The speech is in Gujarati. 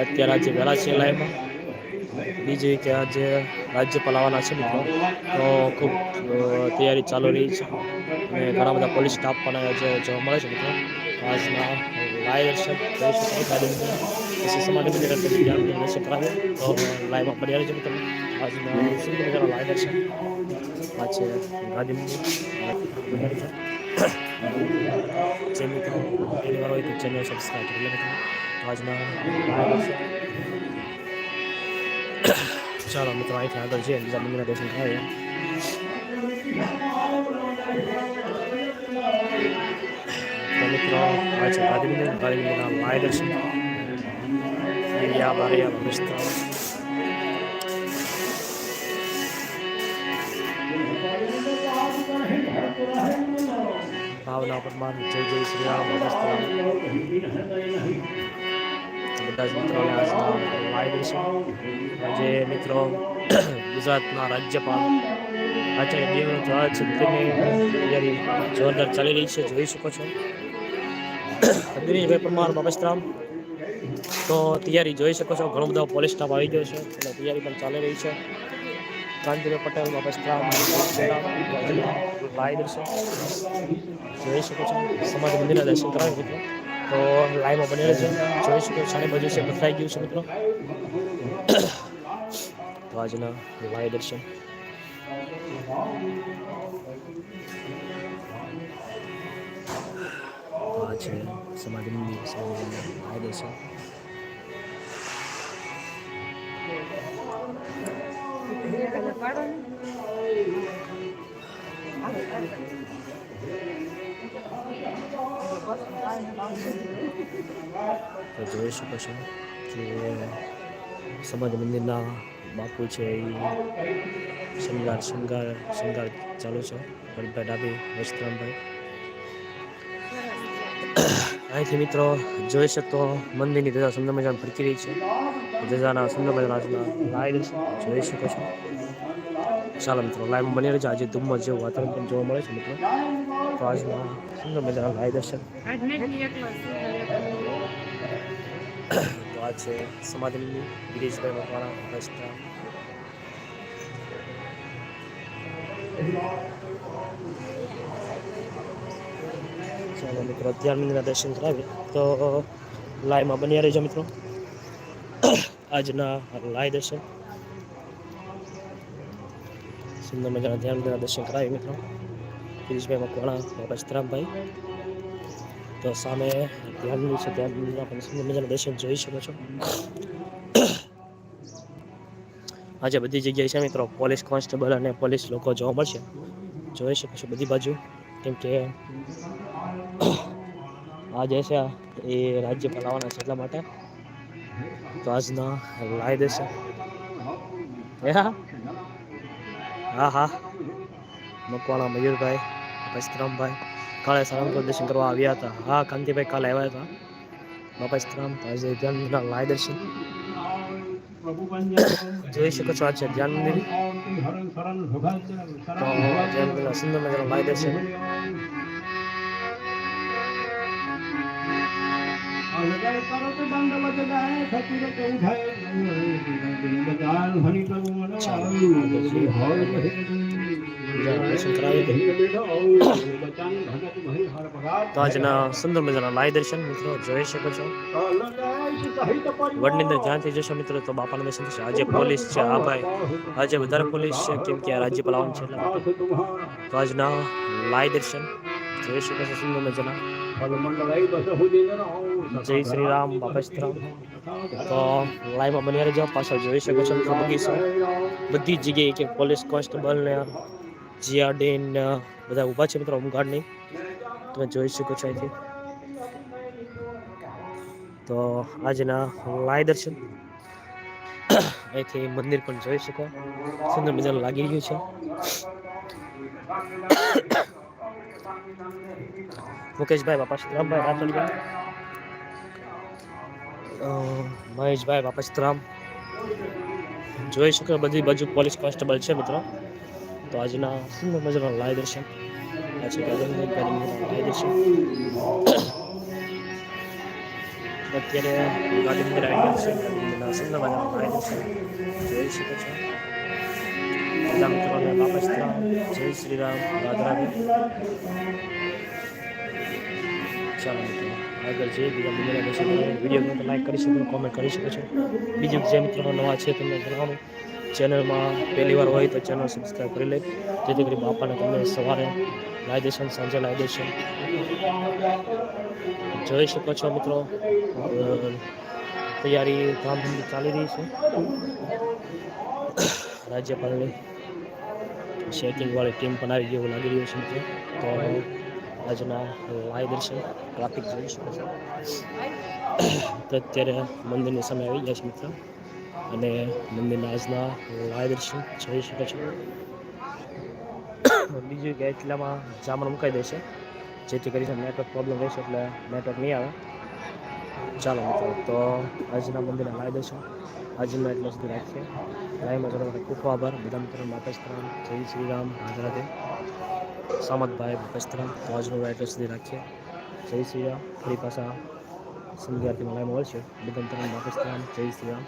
અત્યારે આજે વહેલા છે લાઈવમાં બીજી કે આજે રાજ્યપાલ આવવાના છે મિત્રો. તો ખૂબ તૈયારી ચાલુ રહી છે. અને ઘણા બધા પોલીસ સ્ટાફ પણ આજે જોવા મળે છે મિત્રો. આજના લાઈવ હતું ત્યાં દર્શન કરાવે છે મિત્રો. આજના છે. ગાંધી મંદિર. જે મિત્રો હોય તો આજના ચાલો મિત્રો, અહીંથી આગળ જઈએ, બીજા મંદિરના દર્શન થાય મિત્રો, આ છે ગાંધી મંદિર ગાંધી મંદિરના લાઈવ દર્શન એરિયા બારિયા વિસ્તાર ભાવના પરમાર, જય જય શ્રી રામ બધા જ મિત્રોને દર્શન આજે મિત્રો ગુજરાતના રાજ્યપાલ આચાર્ય દેવવ્રત છે તૈયારી જોરદાર ચાલી રહી છે, જોઈ શકો છો. દિનેશભાઈ પરમાર બાબસ્તરામ તો તૈયારી જોઈ શકો છો, ઘણો બધો પોલીસ સ્ટાફ આવી ગયો છે. અને તૈયારી પણ ચાલી રહી છે. કાંતિભાઈ પટેલ બાબસ્તરામ લાઈવ દર્શન જોઈ શકો છો, સમાજ મંદિરના દર્શન કરાવી મિત્રો. તો લાઈવમાં બની રહેજો જોઈ શકો સાડી બાજુ છે બદલાઈ ગયું છે મિત્રો. તો આજના લાઈવ દર્શન. આ છે સમાધિ મંદિર સમાધિ મંદિર લાઈવ દર્શન. તો જોઈ શકો છો કે સમાધિ મંદિરના બાપુ છે એ શણગાર શણગાર શણગાર ચાલુ છે. ભરતભાઈ ડાબી, વસ્ત્રામભાઈ. અહીંથી મિત્રો જોઈ શકતો મંદિરની ધજા સુંદર ફરકી રહી છે. ધજાના સુંદર મજાના આજના જોઈ શકો છો. ચાલો મિત્રો લાઈવ બની રહેજો. આજે ધુમ્મસ જેવું વાતાવરણ પણ જોવા મળે છે મિત્રો. તો આજના સુંદર મજાના લાઈવ દર્શન. તો આ છે સમાધિની ગિરીશભાઈ મકવાણા રસ્તા ચાલો મિત્રો મંદિરના દર્શન કરાવીએ. તો લાઈવમાં બન્યા રહેજો મિત્રો. આજના લાઈવ દર્શન. સુંદર મજાના ધ્યાન મંદિરના દર્શન કરાવી મિત્રો. ગિરીશભાઈ મકવાણા વસ્ત્રામભાઈ તો સામે ધ્યાન મંદિર છે, ધ્યાન મંદિરના પણ સુંદર મજાના દર્શન જોઈ શકો છો. આજે બધી જગ્યાએ છે મિત્રો, પોલીસ કોન્સ્ટેબલ અને પોલીસ લોકો જોવા મળશે. જોઈ શકો છો બધી બાજુ. કેમ કે આ જે છે, એ રાજ્યપાલ આવવાના છે એટલા માટે. તો આજના લાઈ દેશે. હે? હા હા મકવાણા મયુરભાઈ બસ્તરામભાઈ કાલે સલામ પ્રદર્શન કરવા આવ્યા હતા. હા, કાંતિભાઈ કાલે આવ્યા હતા. બાપસ્તરામ તો આજે ધ્યાન લાય દર્શન. જોઈ શકો છો, આ છે ધ્યાન મંદિર. સુંદર મજાનો લાય દર્શન. દર્શન કરાવી દે તો આજના સુંદર મજાના લાઈ દર્શન મિત્રો જોઈ શકો છો. વડની અંદર જ્યાંથી જશો મિત્રો તો બાપાના દર્શન થશે. આજે પોલીસ છે હા ભાઈ. આજે વધારે પોલીસ છે કેમ કે આ રાજ્યપાલ આવવાનું છે. એટલા માટે તો આજના લાઈ દર્શન જોઈ શકો છો સુંદર મજાના જય શ્રી રામ, બાપસ્તરામ. તો લાઈવમાં બની રહેજો પાછળ જોઈ શકો છો મિત્રો બગીચો બધી જગ્યાએ કે પોલીસ કોન્સ્ટેબલ ને જીઆરડી ને બધા ઊભા છે મિત્રો હોમગાર્ડ નહીં તમે જોઈ શકો છો અહીંથી. તો આજના લાઈ દર્શન. અહીંથી મંદિર પણ જોઈ શકો. સુંદર મજાનું લાગી રહ્યું છે. મુકેશભાઈ, બાપા સીતરામભાઈ રાઠોડભાઈ મહેશભાઈ, બાપા સીતરામ જોઈ શકો બધી બાજુ પોલીસ કોન્સ્ટેબલ છે મિત્રો. તો આજના સુંદર મજાના લાવી દર્શન. આ છે ગાંધીનગર ગાંધીનગરના લાઈ દર્શન. અત્યારે ગાંધીનગર આવી ગયા છે. સુંદર મજાનો લાગે છે જોઈ શકો છો. બધા મિત્રોને વાપસ જય શ્રી રામ રાધે રાધે ચાલો આગળ જે બીજા મંદિરે દર્શન વીડિયો તમે લાઈક કરી શકો કોમેન્ટ કરી શકો છો. બીજું જે મિત્રો નવા છે, તમને જણાવો. ચેનલમાં પહેલી વાર હોય તો ચેનલ સબસ્ક્રાઈબ કરી લે. જેથી કરી બાપાને તમને સવારે લાઈ દેશન સાંજે લાઈ દેશન જોઈ શકો છો, મિત્રો. તૈયારી ધામધૂમથી ચાલી રહી છે. રાજ્યપાલની શેકિંગ વાળી ટીમ પણ આવી ગઈ એવું લાગી રહ્યું છે મિત્રો. તો આજના લાઈ દર્શન, ટ્રાફિક જોઈ શકો છો. તો અત્યારે મંદિરની સમય આવી ગયા છે મિત્રો. અને મંદિરના આજના લાઈ દર્શન જોઈ શકો છો. બીજું કે એટલામાં જામણ મુકાઈ દેશે જેથી કરીને નેટવર્ક પ્રોબ્લેમ રહેશે એટલે નેટવર્ક નહીં આવે. ચાલો મિત્રો, તો આજના મંદિરના લાઈ દર્શન. આજના એટલો સુધી રાખીએ લાઈમાં જોડવા માટે ખૂબ ખૂબ આભાર. બધા મિત્રો જય શ્રી રામ, રાધે સામતભાઈ ભૂપેસ્તરામ તો આજનો એટલે સુધી રાખીએ. જય શ્રી રામ. ફરી પાછા સંધ્યાર્થીમાં લાઈમાં મળશે. બધા મિત્રો માતાસ્તરામ જય શ્રી રામ